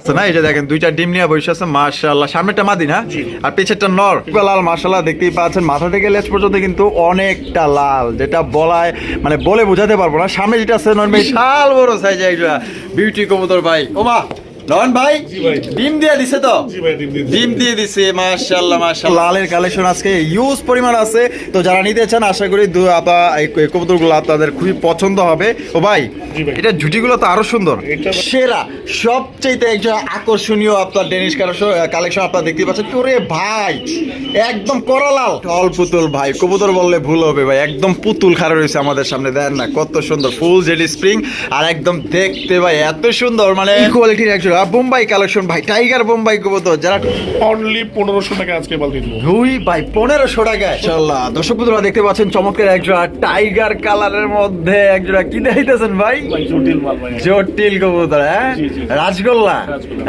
আছে না? এই দেখেন দুইটা ডিম নিয়ে বসে আছে মাশাআল্লাহ। সামনেটা মাদি না আর পিছেরটা নর। লাল দেখতেই পাচ্ছেন। মাথা থেকে লেজ পর্যন্ত কিন্তু অনেকটা লাল যেটা বলায় মানে বলে বোঝাতে পারব না। সামনে যেটা আছে বিশাল বড় সাইজ একটা বিউটি কবুতর ভাই। ওমা! নন ভাই ভাই। ডিম দিয়ে দিছে তো? ডিম দিয়ে দিন। ডিম দিয়ে দিছে মাশাআল্লাহ মাশাআল্লাহ। লালের কালেকশন আজকে ইউজ পরিমাণ আছে। তো যারা নিতে চান আশা করি দু আপা এই কবুতরগুলো আপনাদের খুবই পছন্দ হবে। ও ভাই এটা ঝুটিগুলো তো আরও সুন্দর। সেরা সবচেয়ে একজন আকর্ষণীয় আপনার ডেনিশ কালেকশন আপনারা দেখতে পাচ্ছেন। ওরে ভাই একদম করলাল টল পুতুল ভাই কবুতর বললে ভুল হবে ভাই একদম পুতুল খাড়া রয়েছে আমাদের সামনে দেন না কত সুন্দর ফুল জেডি স্প্রিং আর একদম দেখতে ভাই এত সুন্দর মানে কোয়ালিটির একজন বোম্বাই কালেকশন ভাই টাইগার বোম্বাই কবুতর যারা অনলি পনেরোশো টাকা আজকে বালতি দিব দুই বাই পনেরোশো টাকায় ইনশাল্লাহ দর্শক বন্ধুরা দেখতে পাচ্ছেন চমৎকার একজোড়া টাইগার কালারের মধ্যে একজোড়া কি দেখাইতেছেন ভাই। ভাই জটিল মাল ভাই। জটিল কবুতর হ্যাঁ। রাজগোল্লা।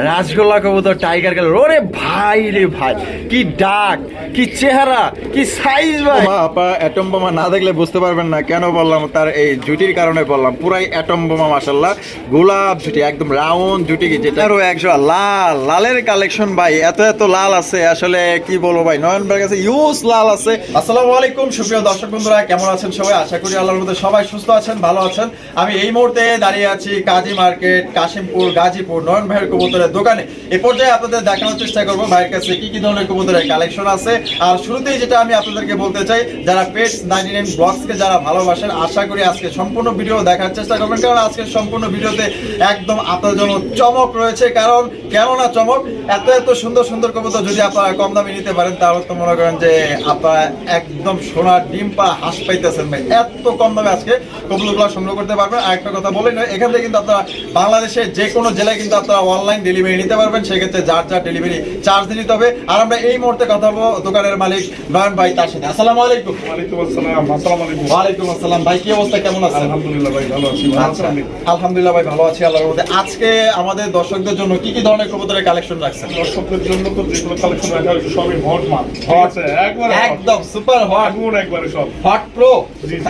রাজগোল্লা। কবুতর টাইগার কালার। ওরে ভাই রে ভাই কি ডাক কি চেহারা কি সাইজ ভাই। আপা অ্যাটম বোমা না দেখলে বুঝতে পারবেন না কেন বললাম তার এই জুটির কারণে বললাম। পুরাই অ্যাটম বোমা মাশাল্লাহ গোলাপ জুটি একদম রাউন্ড জুটি যেটা একশো। লাল, লালের কালেকশন ভাই, এত এত লাল আছে, আসলে কি বলব ভাই? কাছে ইউজ লাল আছে। আসসালামু আলাইকুম, সুপ্রিয় দর্শক বন্ধুরা, কেমন আছেন সবাই? আশা করি আল্লাহর মধ্যে সবাই সুস্থ আছেন, ভালো আছেন। আমি এই মুহূর্তে দাঁড়িয়ে আছি কাজী মার্কেট, কাশিমপুর, গাজীপুর নয়ন ভাইয়ের কবুতরের দোকানে। এই পর্যায়ে আপনাদের দেখানোর চেষ্টা করব, ভাইয়ের কাছে কি কি ধরনের কবুতরের কালেকশন আছে। আর শুরুতেই যেটা আমি আপনাদেরকে বলতে চাই, যারা পেটস নাইনটি নাইন ব্লগসকে যারা ভালোবাসেন, আশা করি আজকে সম্পূর্ণ ভিডিও দেখার চেষ্টা করবেন। কারণ আজকের সম্পূর্ণ ভিডিওতে একদম আপনাদের জন্য চমক রয়েছে। কারণ কেননা চমক এত এত সুন্দর সুন্দর কবুতর যদি আপনারা কম দামে নিতে পারেন তাহলে তো মনে করেন যে আপনারা একদম সোনার ডিম পা হাঁস পাইতেছেন ভাই। এত কম দামে আজকে কবুতরগুলো সংগ্রহ করতে পারবেন। আর একটা কথা বলে নয় এখান থেকে কিন্তু আপনারা বাংলাদেশের যে কোনো জেলায় কিন্তু আপনারা অনলাইন ডেলিভারি নিতে পারবেন। সেক্ষেত্রে যার যার ডেলিভারি চার্জ নিতে হবে। আর আমরা এই মুহূর্তে কথা বলব দোকানের মালিক নয়ন ভাই তার সাথে। আসসালামু আলাইকুম। ওয়ালাইকুম আসসালাম আসসালামু আলাইকুম। ওয়ালাইকুম আসসালাম ভাই কি অবস্থা? কেমন আছেন? আলহামদুলিল্লাহ ভাই ভালো আছি। আচ্ছা? আলহামদুলিল্লাহ ভাই ভালো আছি আল্লাহর মধ্যে আজকে আমাদের দর্শকদের জন্য কি কি ধরনের কবুতরের কালেকশন রাখছেন? দর্শকদের জন্য তো যেগুলো কালেকশন রাখা হয়েছে সবই হট মাল। আছে একবারে একদম সুপার হট আগুন একবারে সব। হট প্রো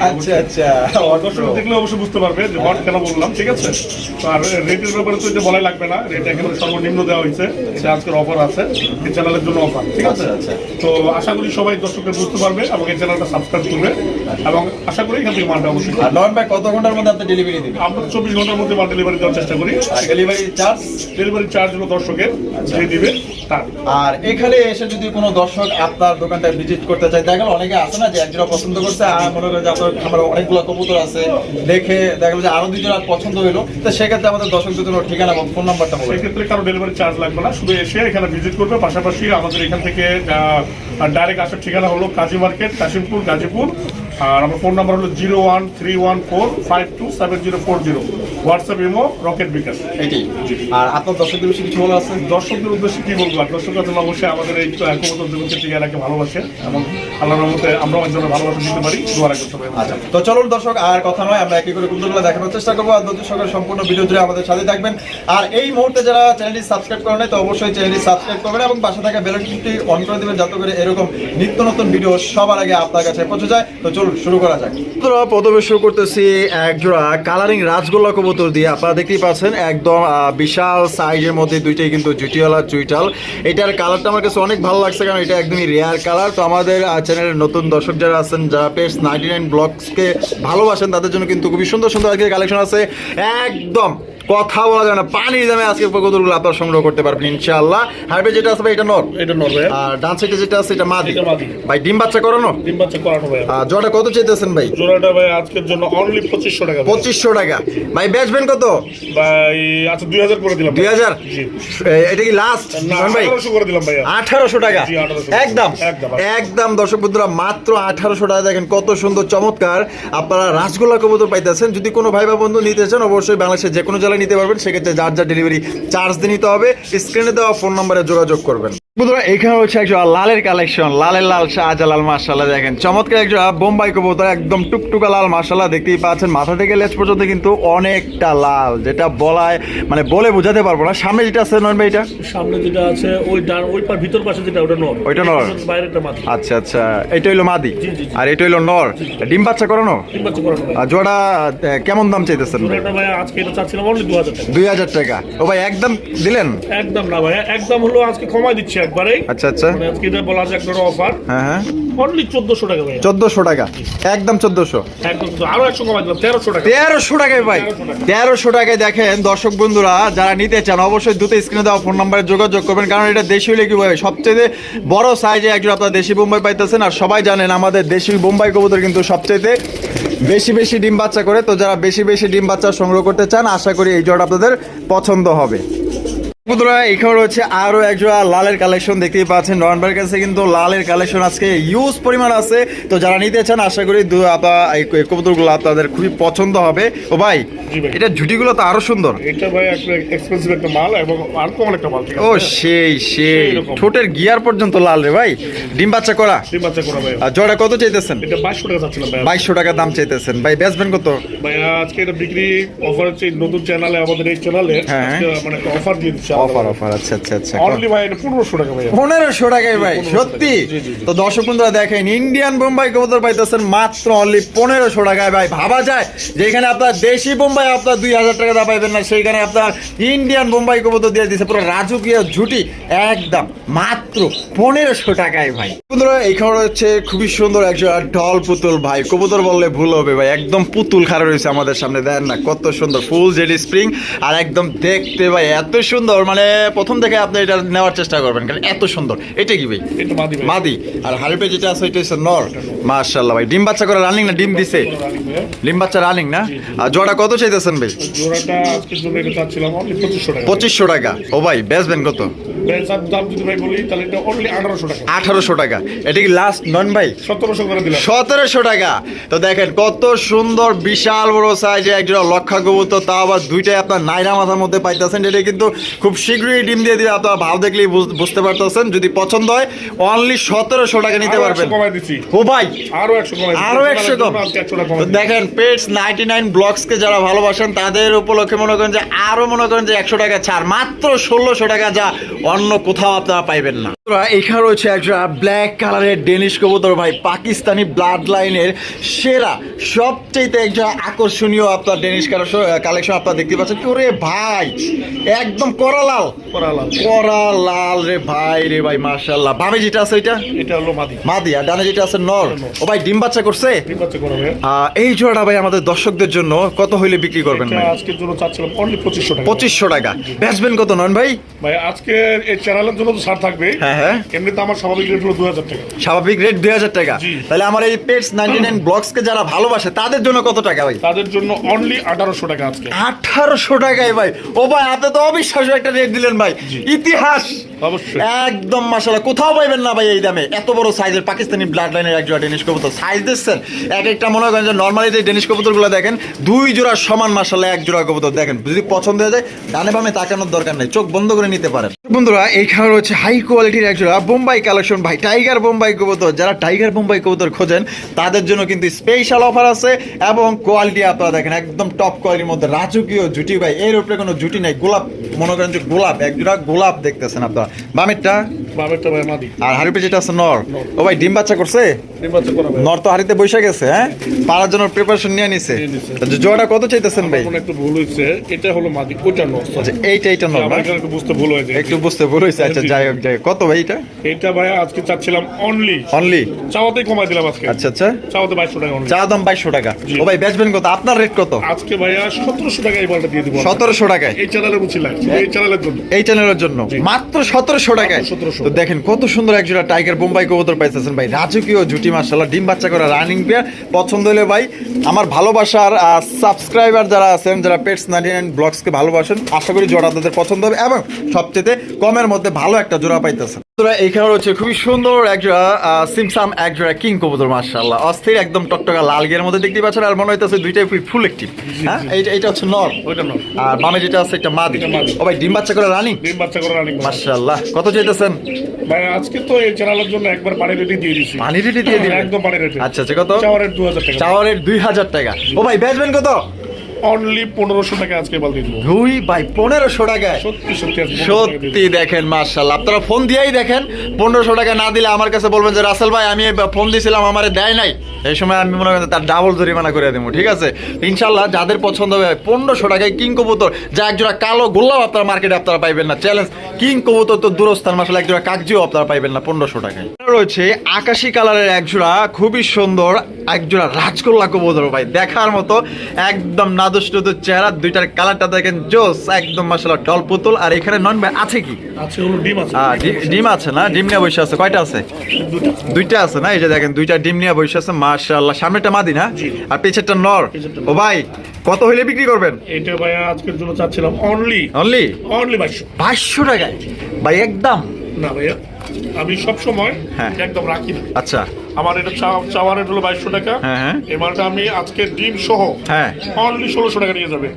আচ্ছা আচ্ছা দর্শক দেখলে অবশ্যই বুঝতে পারবে যে হট কেন বললাম ঠিক আছে? আর রেটের ব্যাপারে তো এটা বলাই লাগবে না রেট একেবারে সর্বনিম্ন দেওয়া হয়েছে এটা আজকের অফার আছে এই চ্যানেলের জন্য অফার ঠিক আছে? আচ্ছা, আচ্ছা। তো আশা করি সবাই দর্শকদের বুঝতে পারবে এবং এই চ্যানেলটা সাবস্ক্রাইব করবে এবং আশা করি এখান থেকে মালটা অবশ্যই আর নয়ন ভাই কত ঘণ্টার মধ্যে আপনি ডেলিভারি দিবেন? আমরা চব্বিশ ঘণ্টার মধ্যে মাল ডেলিভারি দেওয়ার চেষ্টা করি। আর ডেলিভারি চার্জ ডেলিভারি চার্জ হলো দর্শকের যে দিবে তার আর এখানে এসে যদি কোনো দর্শক আপনার দোকানটা ভিজিট করতে চায় দেখা গেল অনেকে আছে না যে একজোড়া পছন্দ করছে আর মনে করেন যে আপনার আমার অনেকগুলো কবুতর আছে দেখে দেখা গেল যে আরও দুজোড়া পছন্দ হইল তো সেক্ষেত্রে আমাদের দর্শকদের জন্য ঠিকানা এবং ফোন নাম্বারটা বলে সেক্ষেত্রে কারও ডেলিভারি চার্জ লাগবে না শুধু এসে এখানে ভিজিট করবে পাশাপাশি আমাদের এখান থেকে ডাইরেক্ট আসার ঠিকানা হলো কাজী মার্কেট কাশিমপুর গাজীপুর আর আমার ফোন নাম্বার হলো zero one three one four five two seven zero four zero WhatsApp imo Rocket bKash এটি আর আপনার দর্শকদের বেশি কিছু বলা আছে? দর্শকদের উদ্দেশ্যে কি বলব? আর দর্শকরা তো অবশ্যই আমাদের এই কবুতর জগতের ঠিকানাকে ভালোবাসে এবং আল্লাহর রহমতে আমরাও একজনের ভালোবাসা দিতে পারি। দোয়া রাখতে সবাই। আচ্ছা তো চলুন দর্শক আর কথা নয় আমরা একই করে কুন্দরগুলো দেখানোর চেষ্টা করব। আর দর্শকের সম্পূর্ণ ভিডিও জুড়ে আমাদের সাথে থাকবেন। আর এই মুহূর্তে যারা চ্যানেলটি সাবস্ক্রাইব করেন তো অবশ্যই চ্যানেলটি সাবস্ক্রাইব করবেন এবং পাশে থাকা বেলনটি অন করে দেবেন যাতে করে এরকম নিত্য নতুন ভিডিও সবার আগে আপনার কাছে পৌঁছে যায়। তো চলুন শুরু করা যাক। প্রথমে শুরু করতেছি এক জোড়া কালারিং রাজগোল্লা কবুতর দিয়ে। আপনারা দেখতেই পাচ্ছেন, একদম বিশাল সাইজের মধ্যে দুইটাই কিন্তু জুটিওয়ালা চুইটাল এটার কালারটা আমার কাছে অনেক ভালো লাগছে কারণ এটা একদমই রেয়ার কালার তো আমাদের চ্যানেলের নতুন দর্শক যারা আছেন, যারা পেস নাইনটি নাইন ব্লগসকে ভালোবাসেন, তাদের জন্য কিন্তু খুবই সুন্দর সুন্দর আজকে কালেকশন আছে। একদম কথা বলা যায় না। পানির দামে আজকে কবুতরগুলো আপনারা সংগ্রহ করতে পারবেন ইনশাআল্লাহ। হাইবে যেটা আছে ভাই এটা নর। এটা নড়বে আর ডান সাইডে যেটা আছে এটা মাদি। ভাই ডিম বাচ্চা করানো? ডিম বাচ্চা করানো ভাই জোড়া কত চাইতেছেন ভাই? জোড়াটা ভাই আজকের জন্য অনলি পঁচিশশো টাকা ভাই। পঁচিশশো টাকা। ভাই বেচবেন কত? ভাই আচ্ছা দুই হাজার করে দিলাম দুই হাজার? জি। এটা কি লাস্ট না ভাই? আঠারোশো করে দিলাম ভাইয়া। আঠারোশো টাকা? জি, 1800 একদম। একদম। একদম দর্শক বন্ধুরা মাত্র আঠারোশো টাকা। দেখেন কত সুন্দর চমৎকার। আপনারা রাসগোল্লা কবুতর পাইতেছেন। যদি কোনো ভাই বা বন্ধু নিতে চান অবশ্যই বাংলাদেশের যে কোনো জেলায় নিতে পারবেন, সেক্ষেত্রে যার যার ডেলিভারি চার্জ দিয়ে নিতে হবে স্ক্রিনে দেওয়া ফোন নম্বরে যোগাযোগ করবেন। বন্ধুরা এখানে হচ্ছে একজন লালের কালেকশন লালের লাল শাহজালাল মার্শাল্লাহ দেখেন। চমৎকার বোম্বাই কবুতর একদম টুকটুকা লাল মার্শাল্লাহ দেখতেই পাচ্ছেন। মাথা থেকে লেজ পর্যন্ত কিন্তু অনেকটা লাল যেটা বলায় মানে বলে বোঝাতে পারব না। সামনে যেটা আছে নয় এটা? সামনে যেটা আছে ওই ডান ওই পার ভিতর পাশে যেটা ওটা নর। ওইটা নর। বাইরেটা মাছ আচ্ছা আচ্ছা। এটা হইল মাদি। আর এটা হইল নর? ডিম বাচ্চা করানো? তিন বাচ্চা করানো। আর জোড়া কেমন দাম চাইতেছেন? ভাই আজকে এটা চাচ্ছিলাম অনলি দু হাজার টাকা। দুই হাজার টাকা। ও ভাই একদম দিলেন? একদম না ভাই একদম হলো আজকে কমাই দিচ্ছি একবারেই। আচ্ছা আচ্ছা। মানে আজকে এটা বলা যায় একটা অফার হ্যাঁ হ্যাঁ। অনলি চোদ্দশো টাকা ভাই চোদ্দশো টাকা। একদম চোদ্দশো। একদম আরও একশো কমাই দিলাম তেরোশো টাকা। তেরোশো টাকায় ভাই। 1300 তেরোশো টাকায় দেখেন দর্শক বন্ধুরা যারা নিতে চান অবশ্যই দুটো স্ক্রিনে দেওয়া ফোন নাম্বারে যোগাযোগ করবেন কারণ এটা দেশি হলে কি ভাই সবচেয়ে বড় সাইজে একজন আপনার দেশি বোম্বাই পাইতেছেন আর সবাই জানেন আমাদের দেশি বোম্বাই কবুতর কিন্তু সবচেয়ে বেশি বেশি ডিম বাচ্চা করে। তো যারা বেশি বেশি ডিম বাচ্চা সংগ্রহ করতে চান আশা করি এই জোড়া আপনাদের পছন্দ হবে। বন্ধুরা এখানে রয়েছে আরও একজোড়া লালের কালেকশন দেখতেই পাচ্ছেন। নয়নবার কাছে কিন্তু লালের কালেকশন আজকে ইউজ পরিমাণ আছে। তো যারা নিতে চান আশা করি আপনার এই কবুতরগুলো আপনাদের খুবই পছন্দ হবে। ও ভাই এটা ঝুটিগুলো তো আরও সুন্দর। এটা ভাই এক্সপেন্সিভ একটা মাল এবং আনকমন একটা মাল ও সেই সেই। ঠোঁটের গিয়ার পর্যন্ত লাল রে ভাই। ডিম বাচ্চা করা। তিন বাচ্চা করা ভাই। আর জোড়া কত চাইতেছেন? এটা বাইশশো টাকা চাচ্ছিলাম ভাই। বাইশশো টাকা দাম চাইতেছেন। ভাই বেচবেন কত? ভাই আজকে এটা বিক্রি অফার হচ্ছে নতুন চ্যানেলে আমাদের এই চ্যানেলে হ্যাঁ। মানে একটা অফার দিয়ে দিচ্ছে। অফার অফার আচ্ছা আচ্ছা আচ্ছা অনলি ভাই এটা পনেরোশো টাকা ভাই। পনেরোশো টাকায় ভাই সত্যি। তো দর্শক বন্ধুরা দেখেন ইন্ডিয়ান বোম্বাই কবুতর পাইতেছেন মাত্র অনলি পনেরোশো টাকায় ভাই। ভাবা যায় যেখানে আপনার দেশি বোম্বাই আপনার দুই হাজার টাকা দা পাইবেন না সেইখানে আপনার ইন্ডিয়ান বোম্বাই কবুতর দিয়ে পুরো রাজকীয় ঝুটি একদম মাত্র পনেরোশো টাকায় ভাই। বন্ধুরা এইখানে রয়েছে খুবই সুন্দর একজন ঢল পুতুল ভাই। কবুতর বললে ভুল হবে ভাই একদম পুতুল খাড়া রয়েছে আমাদের সামনে দেন না কত সুন্দর ফুল জেডি স্প্রিং আর একদম দেখতে ভাই এত সুন্দর মানে প্রথম থেকে আপনি এটা নেওয়ার চেষ্টা করবেন কারণ এত সুন্দর। এটা কি ভাই? মাদি আর হারিপে যেটা আছে ওইটা হচ্ছে নর। মাশাআল্লাহ ভাই ডিম বাচ্চা করে রানিং না? ডিম দিছে? ডিম বাচ্চা রানিং না? আর জোড়া কত চাইতেছেন ভাই? এটা পঁচিশশো টাকা। ও ভাই বেচবেন কত? এটা আঠারোশো টাকা। এটা কি লাস্ট নন ভাই? সতেরোশো টাকা। তো দেখেন কত সুন্দর বিশাল বড় সাইজে একজোড়া লক্ষা কবুতর। তা আবার দুইটাই আপনার নাইরা মাথার মধ্যে পাইতেছেন এটা কিন্তু খুব শীঘ্রই ডিম দিয়ে দিবে আপনারা ভাব দেখলেই বুঝতে পারতেছেন। যদি পছন্দ হয় অনলি সতেরোশো টাকা নিতে পারবেন। ও ভাই আরও একশো আরও একশো কম। দেখেন পেটস নাইনটি নাইন ব্লগসকে যারা ভালোবাসেন তাদের উপলক্ষে মনে করেন যে আরও মনে করেন যে একশো টাকা ছাড়। মাত্র ষোলোশো টাকা যা অন্য কোথাও আপনারা পাইবেন না। এখানে রয়েছে একটা ব্ল্যাক কালারের ডেনিশ কবুতর ভাই। পাকিস্তানি ব্লাড লাইনের সেরা সবচেয়ে একটা আকর্ষণীয় আপনার ডেনিশ কালেকশন আপনারা দেখতে পাচ্ছেন। ওরে ভাই একদম করা লাল করা লাল। রে ভাই রে ভাই মার্শাল্লাহ ভাবে যেটা আছে এটা এটা হলো মাদি। মাদি আর ডানে যেটা আছে নর। ও ভাই ডিম বাচ্চা করছে? ঠিক আছে করা ভাই আহ, এই জোড়াটা ভাই আমাদের দর্শকদের জন্য কত হইলে বিক্রি করবেন ভাই? আজকের জন্য চাচ্ছিলাম অনলি পঁচিশশো টাকা। পঁচিশশো টাকা। বেচবেন কত নন ভাই? ভাই আজকে এই চ্যানেলের জন্য তো ছাড় থাকবে। হ্যাঁ হ্যাঁ। এমনিতে আমার স্বাভাবিক রেট হলো দু হাজার টাকা। স্বাভাবিক রেট দুই হাজার টাকা। তাহলে আমার এই পেটস নাইনটি নাইন ব্লগসকে যারা ভালোবাসে তাদের জন্য কত টাকা ভাই? তাদের জন্য অনলি আঠারোশো টাকা আজকে। আঠারোশো টাকায় ভাই। ও ভাই আপনি তো অবিশ্বাস্য একটা রেট দিলেন ভাই। ইতিহাস। অবশ্যই। একদম মাসালা কোথাও পাইবেন না ভাই এই দামে। এত বড় সাইজের পাকিস্তানি ব্লাড লাইনের এক জোড়া ডেনিশ কবুতর। সাইজ দিচ্ছেন এক একটা মনে করেন যে নর্মালি যে ডেনিশ কবুতরগুলো দেখেন দুই জোড়া সমান মাসালা এক জোড়া কবুতর দেখেন। যদি পছন্দ হয়ে যায় ডানে বামে তাকানোর দরকার নেই। চোখ বন্ধ করে নিতে পারেন। বন্ধুরা এইখানে রয়েছে হাই কোয়ালিটির এক জোড়া বোম্বাই কালেকশন ভাই টাইগার বোম্বাই কবুতর। যারা টাইগার বোম্বাই কবুতর খোঁজেন তাদের জন্য কিন্তু স্পেশাল অফার আছে এবং কোয়ালিটি আপনারা দেখেন একদম টপ কোয়ালিটির মধ্যে। রাজকীয় জুটি ভাই এর উপরে কোনো জুটি নাই গোলাপ মনে করেন যে গোলাপ এক জোড়া গোলাপ দেখতেছেন আপনারা। বামেরটা? বামেরটা ভাই মাদি। আর হাড়িপে যেটা আছে নর। ও ভাই ডিম বাচ্চা করছে? ঠিক আছে করা নর তো হাড়িতে বসে গেছে হ্যাঁ? পারার জন্য প্রিপারেশন নিয়ে নিছে। নিয়ে জোড়াটা কত চাইতেছেন ভাই? একটু ভুল হয়েছে এটা হলো মাদি ওটা নয় আচ্ছা এইটা এইটা নর আমার না? এখানে একটু বুঝতে ভুল যায়। একটু বুঝতে ভুল হয়েছে আচ্ছা যাই হোক যাই কত ভাই এটা? এটা ভাই আজকে চাচ্ছিলাম অনলি অনলি চাওয়াতেই কমাই দিলাম আজকে। আচ্ছা আচ্ছা। চাওয়াতে বাইশশো টাকা। চা দাম বাইশশো টাকা। ও ভাই বেচবেন কত? আপনার রেট কত? আজকে ভাইয়া সতেরোশো টাকা এই বলটা দিয়ে দিব। সতেরোশো টাকায়? এই চ্যানেলে বুঝছিলাম এই চ্যানেলের জন্য। এই চ্যানেলের জন্য? মাত্র সতেরোশো টাকায়? মাত্র 1700 তো দেখেন কত সুন্দর একজোড়া টাইগার বোম্বাই কবুতর পাইতেছেন ভাই। রাজকীয় জুটি মার্শাল্লাহ ডিম বাচ্চা করা রানিং পেয়ার পছন্দ হলে ভাই আমার ভালোবাসার সাবস্ক্রাইবার যারা আছেন যারা পেটস নাইনটি নাইন ব্লগসকে ভালোবাসেন আশা করি জোড়া তাদের পছন্দ হবে। এবং সবচেয়ে কমের মধ্যে ভালো একটা জোড়া পাইতেছেন। তোরা এইখানে রয়েছে খুবই সুন্দর একজোড়া সিমসাম একজোড়া কিং কবুতর মার্শাল্লাহ অস্থির একদম টকটকা লাল গিয়ার মধ্যে দেখতে পাচ্ছেন আর মনে হইতেছে দুইটাই ফুল একটিভ হ্যাঁ? এইটা এটা হচ্ছে নর। ওইটা নয় আর বামে যেটা আছে একটা মাদি। এটা মাদি। ও ভাই ডিম বাচ্চা করে রানিং? ডিম বাচ্চা করে রানিং। মার্শাল্লাহ কত চাইতেছেন? ভাই আজকে তো এই চ্যানেলের জন্য একবার পানি রেডি দিয়ে দিছি। পানি রেডি দিয়ে দিবেন? একদম পানি রেডি আচ্ছা আচ্ছা কত? চাওয়ারের দু হাজার টাকা। চাওয়ারের দুই হাজার টাকা। ও ভাই বেচবেন কত? অনলি পনেরোশো টাকা আজকে দেবো দুই ভাই পনেরোশো টাকায়। সত্যি সত্যি আজকে 1500 টাকা দিয়ে সত্যি দেখেন মার্শাল্লাহ আপনারা ফোন দিয়েই দেখেন পনেরোশো টাকা না দিলে আমার কাছে বলবেন যে রাসেল ভাই আমি ফোন দিয়েছিলাম আমারে দেয় নাই। এই সময় আমি মনে করেন তার ডাবল জরিমানা করে দেবো ঠিক আছে? ইনশাল্লাহ যাদের পছন্দ হবে পনেরোশো টাকায় কিং কবুতর যা একজোড়া কালো গোল্লাও আপনারা মার্কেটে আপনারা পাইবেন না। চ্যালেঞ্জ কিং কবুতর তো দূরস্থান মাসাল একজোড়া কাকজিও আপনারা পাইবেন না পনেরোশো টাকায়। রয়েছে আকাশি কালারের একজোড়া খুবই সুন্দর একজোড়া রাজগোল্লা কবুতর ভাই। দেখার মতো একদম নাদুস চেহারা দুইটার কালারটা দেখেন জোস একদম মাসাল্লাহ টল পুতুল। আর এখানে নন ভাই আছে কি? ডিম আছে। ডিম আছে না? ডিম নিয়ে বসে আছে কয়টা আছে? দুইটা আছে। না? এই যে দেখেন দুইটা ডিম নিয়ে বসে আছে মাশাআল্লাহ। সামনেটা মাদি না? আর পেছনেরটা নর। ও ভাই কত হইলে বিক্রি করবেন? এটা ভাইয়া আজকের জন্য চাচ্ছিলাম অনলি অনলি অনলি বাইশশো। বাইশশো টাকায়? ভাই একদম। না ভাইয়া আমি সব সময় হ্যাঁ। একদম রাখি না আচ্ছা আমার এটা চা- চাওয়ার রেট হলো বাইশশো টাকা। হ্যাঁ, হ্যাঁ। এবারটা আমি আজকে ডিম সহ হ্যাঁ। অনলি ষোলোশো টাকা নিয়ে যাবে।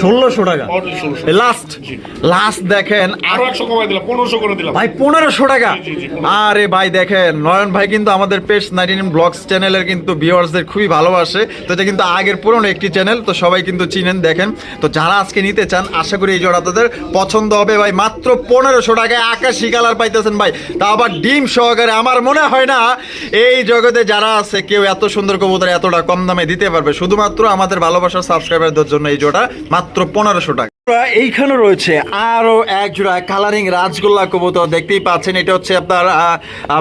ষোলোশো টাকা? অনলি ষোলোশো লাস্ট লাস্ট দেখেন আরও একশো কমাই দিলাম পনেরোশো করে দিলাম। ভাই পনেরোশো টাকা। আরে ভাই দেখেন নয়ন ভাই কিন্তু আমাদের পেজ নাইনটিন ব্লগস চ্যানেলের কিন্তু ভিউয়ার্সদের খুবই ভালোবাসে। তো এটা কিন্তু আগের পুরনো একটি চ্যানেল তো সবাই কিন্তু চিনেন দেখেন। তো যারা আজকে নিতে চান আশা করি এই জোড়া তাদের পছন্দ হবে। ভাই মাত্র পনেরোশো টাকায় আকাশি কালার পাইতেছেন ভাই। তা আবার ডিম সহকারে আমার মনে হয় না এই জগতে যারা আছে, কেউ এত সুন্দর কবুতর এতটা কম দামে দিতে পারবে। শুধুমাত্র আমাদের ভালোবাসার সাবস্ক্রাইবারদের জন্য এই জোটা মাত্র পনেরোশো টাকা। এইখানে রয়েছে আরও এক জোড়া কালারিং রাজগোল্লা কবুতর দেখতেই পাচ্ছেন এটা হচ্ছে আপনার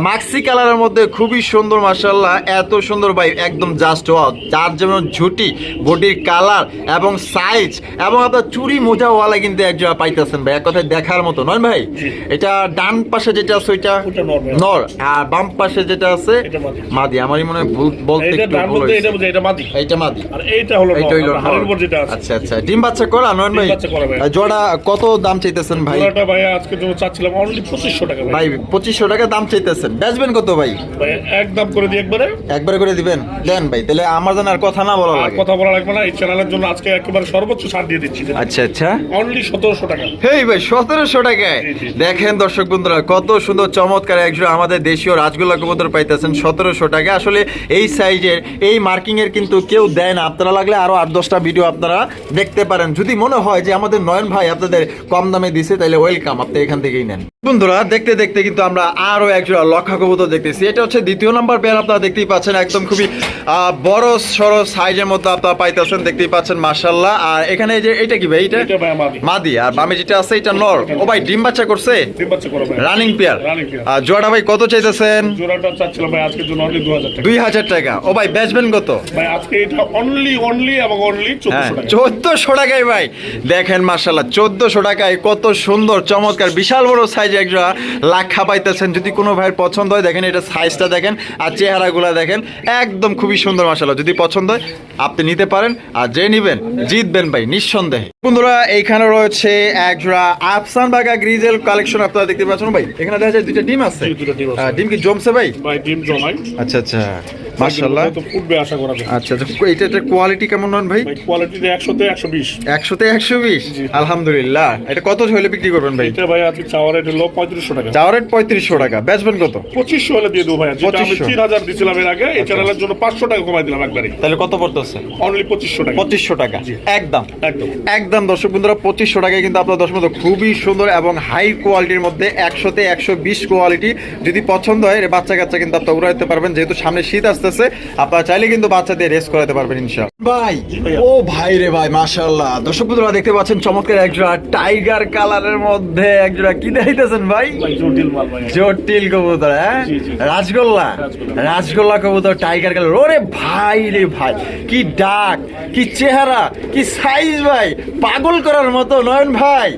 মাক্সি কালারের মধ্যে খুবই সুন্দর মাসাল্লাহ এত সুন্দর ভাই একদম জাস্ট যার যেমন ঝুটি বডির কালার এবং সাইজ এবং আপনার চুরি মোজাওয়ালা কিন্তু এক জোড়া পাইতেছেন ভাই এক কথায় দেখার মতো নয় ভাই? এটা ডান পাশে যেটা আছে ওইটা নর। আর বাম পাশে যেটা আছে মাদি। আমারই মনে হয় বলতে এইটা একটু ভুল এটা হয়েছে। এটা মাদি। আর হলো আচ্ছা আচ্ছা ডিম বাচ্চা করা নয় ভাই? ভাই। জোড়া কত দাম চাইতেছেন ভাই? পুরোটা ভাইয়া আজকের জন্য চাচ্ছিলাম অনলি পঁচিশশো টাকা ভাই। ভাই পঁচিশশো টাকা দাম চাইতেছেন। বেচবেন কত ভাই? ভাই একদম করে দিই একবারে। একবারে করে দিবেন? দেন ভাই তাহলে আমার যেন আর কথা না বলা লাগে। কথা বলা লাগবে না এই চ্যানেলের জন্য আজকে একেবারে সর্বোচ্চ ছাড় দিয়ে দিচ্ছি। আচ্ছা আচ্ছা। অনলি সতেরোশো টাকা। হেই ভাই সতেরোশো টাকায়? জি, জি। দেখেন দর্শক বন্ধুরা কত সুন্দর চমৎকার একজন আমাদের দেশীয় রাজগোল্লা কবুতর পাইতেছেন সতেরোশো টাকা। আসলে এই সাইজের এই মার্কিং এর কিন্তু কেউ দেয় না। আপনারা লাগলে আরও আট দশটা ভিডিও আপনারা দেখতে পারেন। যদি মনে হয় যে আমাদের নয়ন ভাই আপনাদের কম দামে দিছে তাহলে ওয়েলকাম আপনি এখান থেকেই নেন। বন্ধুরা দেখতে দেখতে কিন্তু আমরা আরও একজোড়া লক্ষা কবুতর দেখতেছি। এটা হচ্ছে দ্বিতীয় নাম্বার পেয়ার আপনারা দেখতেই পাচ্ছেন একদম খুবই বড় সড়ো সাইজের মধ্যে আপনারা পাইতেছেন দেখতেই পাচ্ছেন মার্শাল্লাহ আর এখানে যে এটা কি ভাই এটা? মাদি। আর বামে যেটা আছে এটা নর। ও ভাই ডিম বাচ্চা করছে? রানিং পেয়ার আর জোড়া ভাই কত চাইতেছেন? জোড়াটা চাচ্ছিলাম ভাই আজকের জন্য অনলি দু হাজার টাকা। দুই হাজার টাকা। ও ভাই বেচবেন কত? ভাই আজকে এটা অনলি অনলি এবং অনলি হ্যাঁ চোদ্দশো টাকা চোদ্দশো টাকায় ভাই। দেখেন মার্শাল্লাহ চোদ্দশো টাকায় কত সুন্দর চমৎকার বিশাল বড় সাইজ একটা লাখা পাইতেছেন। যদি কোনো ভাইয়ের পছন্দ হয় দেখেন এটা সাইজটা দেখেন আর চেহারাগুলো দেখেন একদম খুবই সুন্দর মার্শাল্লাহ যদি পছন্দ হয় আপনি নিতে পারেন আর যে নিবেন জিতবেন ভাই নিঃসন্দেহে। বন্ধুরা এইখানে রয়েছে এক জোড়া আফসান বাগা গ্রিজেল কালেকশন আপনারা দেখতে পাচ্ছেন ভাই। এখানে দেখা যায় দুইটা ডিম আছে। ডিম ডিম কি জমছে ভাই? ভাই ডিম জমাই। আচ্ছা আচ্ছা। মার্শাল্লাহ তো ফুটবে আশা করা যায়। আচ্ছা এটা এটা কোয়ালিটি কেমন নন ভাই? ভাই কোয়ালিটিতে একশোতে একশো বিশ একশোতে একশো বিশ আলহামদুলিল্লাহ। এটা কত হলে বিক্রি করবেন ভাই? এটা ভাই আজকে চাওয়ার রেট হলো পঁয়ত্রিশশো টাকা। রেট টাকা। বেচবেন কত? হলে দিয়ে দেবো ভাই। যেটা আমি 2500 দিছিলাম এর আগে এই চ্যানেলের জন্য পাঁচশো টাকা কমাই দিলাম একবারে। তাহলে কত পড়তেছে? অনলি টাকা। একদম। একদম। একদম দর্শক বন্ধুরা পঁচিশশো টাকায় কিন্তু আপনার দর্শক খুবই সুন্দর এবং হাই কোয়ালিটির মধ্যে একশোতে একশো বিশ কোয়ালিটি যদি পছন্দ হয় বাচ্চা কাচ্চা কিন্তু আপনার উড়াইতে পারবেন। যেহেতু সামনে শীত আসতেছে। আপনারা চাইলে কিন্তু বাচ্চা দিয়ে রেস করাতে পারবেন ইনশাল ভাই ও ভাই রে ভাই মাশাল্লাহ দর্শক বন্ধুরা দেখতে পাচ্ছেন চমৎকার একজোড়া টাইগার কালারের মধ্যে একজোড়া কি দেখাইতেছেন ভাই? জটিল মাল ভাই। জটিল কবুতর হ্যাঁ। রাজগোল্লা। রাজগোল্লা। কবুতর টাইগার কালার ওরে ভাই রে ভাই কি ডাক কি চেহারা কি সাইজ ভাই। পাগল করার মতো নয়ন ভাই।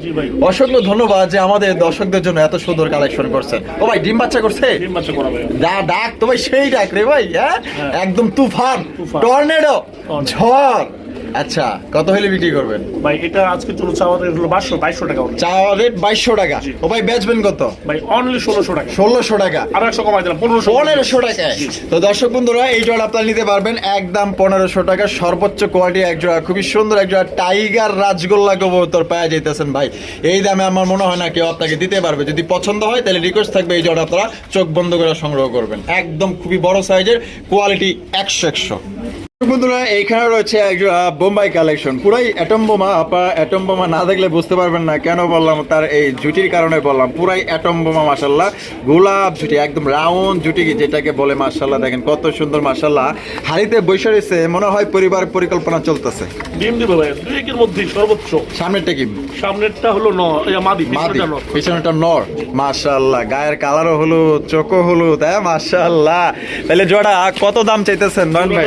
অসংখ্য ধন্যবাদ যে আমাদের দর্শকদের জন্য এত সুন্দর কালেকশন করছেন ও ভাই ডিম বাচ্চা করছে? ডিম বাচ্চা করা ভাই যা ডাক তো ভাই সেই ডাক রে ভাই হ্যাঁ। একদম তুফান। টর্নেডো। ঝড় আচ্ছা কত হলে বিক্রি করবেন? ভাই এটা আজকে চলছে আমাদের হলো বাইশশো বাইশশো টাকা চাওয়া রেট বাইশশো টাকা। ও ভাই বেচবেন কত? ভাই অনলি ষোলোশো টাকা। ষোলোশো টাকা। আর একশো কমাই দিলাম পনেরোশো। পনেরোশো টাকায়। তো দর্শক বন্ধুরা এই জোড়া আপনারা নিতে পারবেন একদম পনেরোশো টাকা। সর্বোচ্চ কোয়ালিটি এক জোড়া খুবই সুন্দর এক জোড়া টাইগার রাজগোল্লা কবুতর পাওয়া যাইতেছেন ভাই। এই দামে আমার মনে হয় না কেউ আপনাকে দিতে পারবে। যদি পছন্দ হয় তাহলে রিকোয়েস্ট থাকবে এই জোড়া আপনারা চোখ বন্ধ করে সংগ্রহ করবেন। একদম খুবই বড় সাইজের কোয়ালিটি একশো একশো। বন্ধুরা এইখানে রয়েছে একজোড়া বোম্বাই কালেকশন পুরাই অ্যাটম বোমা আপা অ্যাটম বোমা না দেখলে বুঝতে পারবেন না কেন বললাম তার এই জুটির কারণে বললাম। পুরাই অ্যাটম বোমা মাসাল্লাহ গোলাপ জুটি একদম রাউন্ড জুটি যেটাকে বলে মাসাল্লাহ দেখেন কত সুন্দর মাসাল্লাহ হাড়িতে বসে রয়েছে মনে হয় পরিবার পরিকল্পনা চলতেছে। ডিম দিবে ভাই দুই মধ্যে সর্বোচ্চ। সামনেরটা কি? সামনেরটা হলো ন মাদি পিছনেরটা নর। মাশাল্লাহ গায়ের কালারও হলুদ চোখও হলুদ হ্যাঁ মাশাল্লাহ। তাহলে জোড়া কত দাম চাইতেছেন নয়ন ভাই?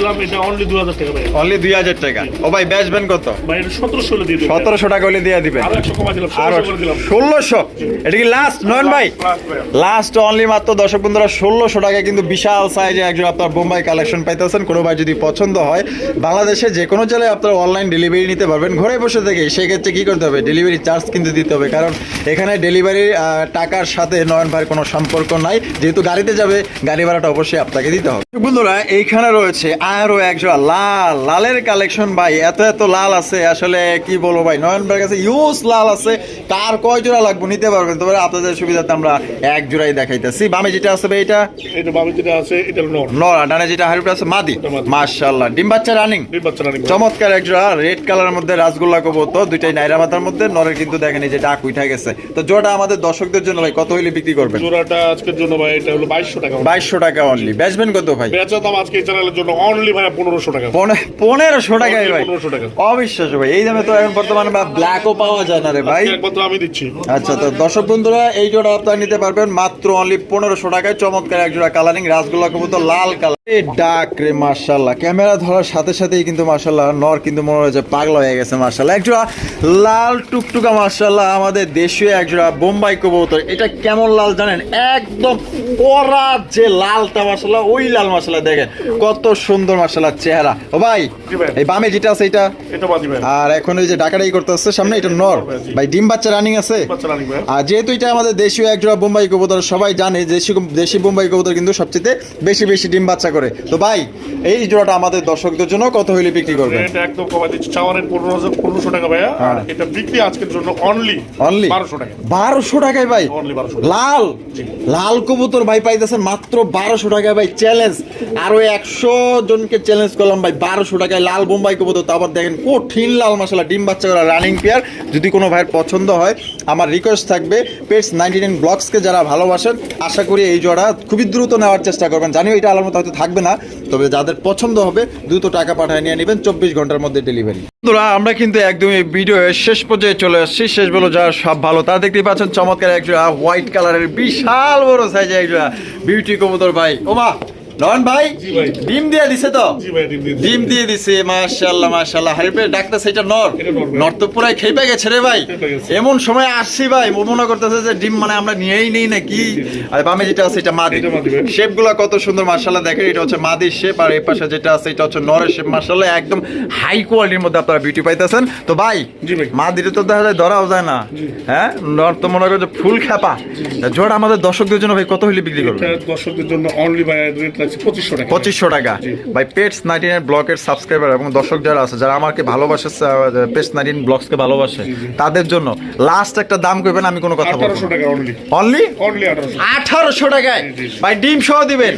এটা অনলি টাকা ভাই। অনলি দুই হাজার টাকা। ও ভাই বেচবেন কত? ভাই এটা সতেরোশো হলে দিয়ে দেবো সতেরোশো টাকা হলে দিয়ে দিবেন। আর একশো কমাই দিলাম আর ষোলোশো করে দিলাম। ষোলোশো? এটা কি লাস্ট নয়ন ভাই। লাস্ট অনলি মাত্র। দর্শক বন্ধুরা ষোলোশো টাকা কিন্তু বিশাল সাইজে একজন আপনার বোম্বাই কালেকশন পাইতেছেন। কোনো ভাই যদি পছন্দ হয় বাংলাদেশে যে কোনো জেলায় আপনারা অনলাইন ডেলিভারি নিতে পারবেন। ঘরে বসে থেকে সেক্ষেত্রে কি করতে হবে? ডেলিভারি চার্জ কিন্তু দিতে হবে। কারণ এখানে ডেলিভারি টাকার সাথে নয়ন ভাইয়ের কোনো সম্পর্ক নাই। যেহেতু গাড়িতে যাবে গাড়ি ভাড়াটা অবশ্যই আপনাকে দিতে হবে। বন্ধুরা এইখানে রয়েছে আরও একজোড়া লাল লালের কালেকশন ভাই এত এত লাল আছে আসলে কি বলব ভাই নয়ন ভাইয়ের কাছে ইউজ লাল আছে কার কয় জোড়া লাগবে নিতে পারবেন? তবে আপনাদের সুবিধাতে আমরা এক জোড়াই দেখাইতেছি। বামে যেটা আছে ভাই এটা? এটা বাবু যেটা আছে এটা নর। নর ডানে যেটা হারিপটা আছে মাদি। মাশাআল্লাহ। ডিম বাচ্চা রানিং ডিম বাচ্চা রানিং চমৎকার এক জোড়া রেড কালারের মধ্যে রাসগোল্লা কবুতর দুইটাই নাইরা মাথার মধ্যে নরের কিন্তু দেখেন এই যে ডাক উঠা গেছে। তো জোড়া আমাদের দর্শকদের জন্য ভাই কত হইলে বিক্রি করবেন? জোড়াটা আজকের জন্য ভাই এটা হলো বাইশশো টাকা বাইশশো টাকা অনলি বেচবেন কত ভাই? বেচা দাম আজকে চ্যানেলের জন্য অনলি ভাই পনেরোশো টাকা। পনেরোশো টাকায় ভাই। 1500 টাকা। অবিশ্বাস্য ভাই। এই দামে তো এখন বর্তমানে ব্ল্যাকও পাওয়া যায় না রে ভাই। একমাত্র আমি দিচ্ছি। আচ্ছা তো দর্শক বন্ধুরা এই জোড়া আপনারা নিতে পারবেন মাত্র অনলি পনেরোশো টাকায়। চমৎকার এক জোড়া কালারিং রাসগোল্লা কবুতর লাল কালার ডাক রে মার্শাল্লাহ ক্যামেরা ধরার সাথে সাথেই কিন্তু মার্শাল্লাহ নর কিন্তু মনে হচ্ছে পাগল হয়ে গেছে মার্শাল্লাহ একজোড়া লাল টুকটুকা মার্শাল্লাহ আমাদের দেশীয় একজোড়া বোম্বাই কবুতর। এটা কেমন লাল জানেন? একদম যে লালটা মার্শাল্লাহ ওই লাল মার্শাল্লাহ দেখেন। কত সুন্দর মার্শাল্লাহ চেহারা। ও ভাই এই বামে যেটা আছে এটা? আর এখন এই যে ডাকাটাই করতে আসছে সামনে এটা নর। ভাই। ডিম বাচ্চা রানিং আছে? বাচ্চা রানিং ভাই। আর যেহেতু এটা আমাদের দেশীয় একজোড়া বোম্বাই কবুতর সবাই জানে দেশি দেশি বোম্বাই কবুতর কিন্তু সবচেয়ে বেশি বেশি ডিম বাচ্চা করে। তো ভাই এই জোড়াটা আমাদের দর্শকদের জন্য কত হইলে বিক্রি করবেন? এটা একদম কমাই দিচ্ছি। চাওয়ার রেট পনেরো হাজার পনেরোশো টাকা ভাইয়া। আর এটা বিক্রি আজকের জন্য অনলি অনলি বারোশো টাকা। বারোশো টাকায় ভাই? লাল? লাল কবুতর ভাই পাইতেছেন মাত্র বারোশো টাকায় ভাই। চ্যালেঞ্জ আরও একশো জনকে চ্যালেঞ্জ করলাম ভাই, বারোশো টাকায় লাল বোম্বাই কবুতর। তো আবার দেখেন, কঠিন লাল মশলা, ডিম বাচ্চা করা রানিং পেয়ার যদি কোনো ভাইয়ের পছন্দ হয়, আমার রিকোয়েস্ট থাকবে পেটস নাইনটি নাইন ব্লগসকে যারা ভালোবাসেন, আশা করি এই জোড়া খুবই দ্রুত নেওয়ার চেষ্টা করবেন। জানিও এটা আলার মতো হয়তো থাকবে না, তবে যাদের পছন্দ হবে, দ্রুত টাকা পাঠায় নিয়ে নেবেন চব্বিশ ঘণ্টার মধ্যে ডেলিভারি বন্ধুরা, আমরা কিন্তু একদমই ভিডিও শেষ পর্যায়ে চলে আসছি। শেষ বলো, যা সব ভালো। তা দেখতেই পাচ্ছেন চমৎকার একজোড়া হোয়াইট কালারের বিশাল বড় সাইজে একজোড়া বিউটি কবুতর, ভাই। ওমা! নয়ন ভাই ডিম দিয়ে দিছে তো? ডিম দিয়ে দিছে। মাশাআল্লাহ মাশাআল্লাহ। হারিপে নর। এটা নর। নর তো পুরাই খেপে গেছে রে ভাই। এমন সময় আসছি ভাই মনে করতেছে যে ডিম মানে আমরা নিয়েই নেই নাকি? আর বামে যেটা আছে এটা মাদি। শেপগুলা কত সুন্দর মার্শাল্লাহ দেখেন এটা হচ্ছে মাদির শেপ আর এই পাশে যেটা আছে এটা হচ্ছে নরের শেপ। মার্শাল্লাহ একদম হাই কোয়ালিটির মধ্যে আপনারা বিউটি পাইতেছেন। তো ভাই জি মাদিরে তো দেখা যায় ধরাও যায় না। হ্যাঁ? নর তো মনে করছে ফুল খেপা জোড় আমাদের দর্শকদের জন্য ভাই কত হইলে বিক্রি করবে দর্শকদের জন্য অনলি ভাই পঁচিশশো টাকা। পঁচিশশো টাকা। ভাই পেটস নাইনটি নাইন ব্লকের সাবস্ক্রাইবার এবং দর্শক যারা আছে যারা আমাকে ভালোবাসে পেটস নাইনটিন ব্লগসকে ভালোবাসে তাদের জন্য লাস্ট একটা দাম করবেন আমি কোনো কথা বলব অনলি আঠারোশো। টাকায়। ভাই ডিম সহ দিবেন।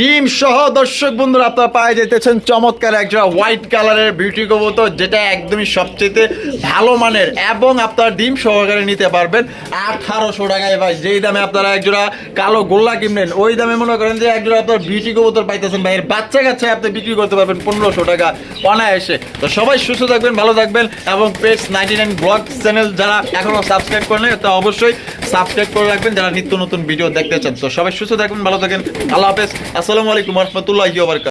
ডিম সহ দর্শক বন্ধুরা আপনারা পায়ে যেতেছেন চমৎকার একজোড়া হোয়াইট কালারের বিউটি কবুতর যেটা একদমই সবচেয়ে ভালো মানের এবং আপনারা ডিম সহকারে নিতে পারবেন আঠারোশো টাকায়। ভাই যেই দামে আপনারা একজোড়া কালো গোল্লা কিনবেন ওই দামে মনে করেন যে একজোড়া আপনার বিউটি কবুতর পাইতেছেন ভাই বাচ্চা কাছে আপনি বিক্রি করতে পারবেন পনেরোশো টাকা অনায়াসে। তো সবাই সুস্থ থাকবেন, ভালো থাকবেন এবং page ninety nine blog channel যারা এখনও সাবস্ক্রাইব করে করেন তা অবশ্যই সাবস্ক্রাইব করে রাখবেন। যারা নিত্য নতুন ভিডিও দেখতে চান, তো সবাই সুস্থ থাকবেন, ভালো থাকেন। আল্লাহ হাফেজ। আসসালামু আলাইকুম রহমতুল্লাহ